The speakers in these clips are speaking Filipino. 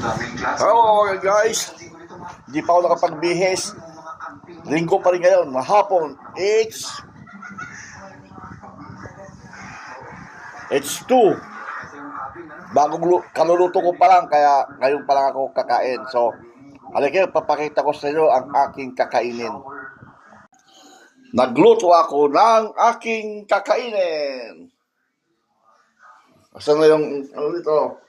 Hello guys, hindi pa ako nakapagbihis. Linggo pa rin ngayon, mahapon. It's It's 2. Bagong lu- kaluluto ko pa lang, kaya ngayon pa lang ako kakain. So, halika, papakita ko sa inyo ang aking kakainin. Nagluto ako ng aking kakainin. Asan na yung, ano dito?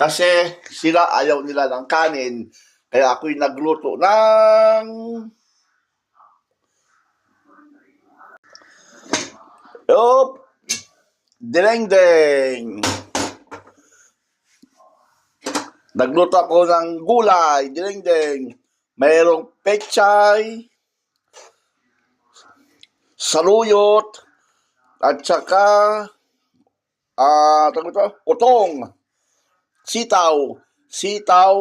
Kasi sila ayaw nila ng kanin. Kaya ako'y nagluto ng... Yup! Direng-deng! Nagluto ako ng gulay, direng-deng. Mayroong pechay, saluyot, at saka, ah, uh, utong sitaw, sitaw,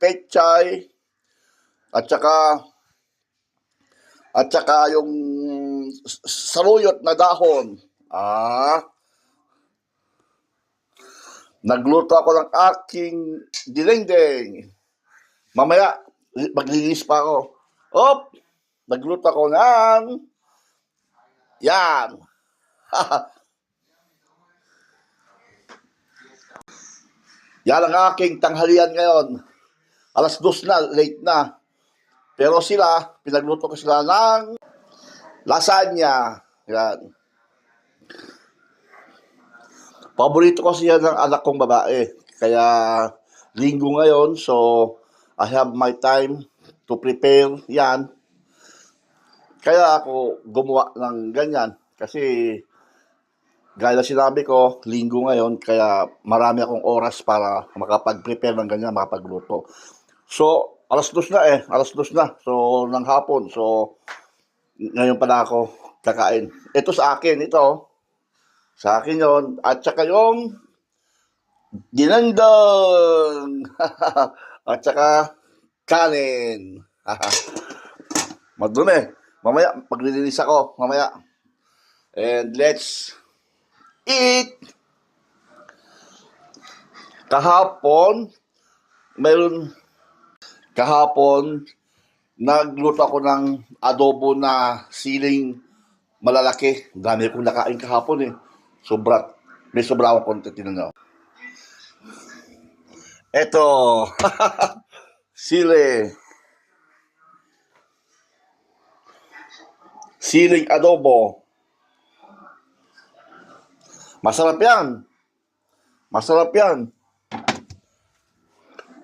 pechay, at saka at saka yung s- saluyot na dahon. Ah. Nagluto ako ng aking dilengdeng. Mamaya, li- maglilis pa ako. Op! Nagluto ako ng yan. Yan ang aking tanghalian ngayon. Alas dos na, late na. Pero sila, pinagluto ko sila ng lasagna. Yan. Paborito ko siya ng anak kong babae. Kaya linggo ngayon, so I have my time to prepare yan. Kaya ako gumawa ng ganyan. Kasi Gaya na sinabi ko, linggo ngayon, kaya marami akong oras para makapag-prepare ng ganyan, makapagluto. So, alas dos na eh, alas dos na. So, ng hapon. So, ngayon pa na ako kakain. Ito sa akin, ito. Sa akin yon At saka yung dinandang. At saka kanin. Madumi. Mamaya, maglilinis ako. Mamaya. And let's eat. Kahapon, meron, kahapon, nagluto ako ng adobo na siling malalaki. Dami kong nakain kahapon eh. Sobra, may sobra akong konti, tinan nyo. Eto, sili. Siling adobo. Masarap yan. Masarap yan.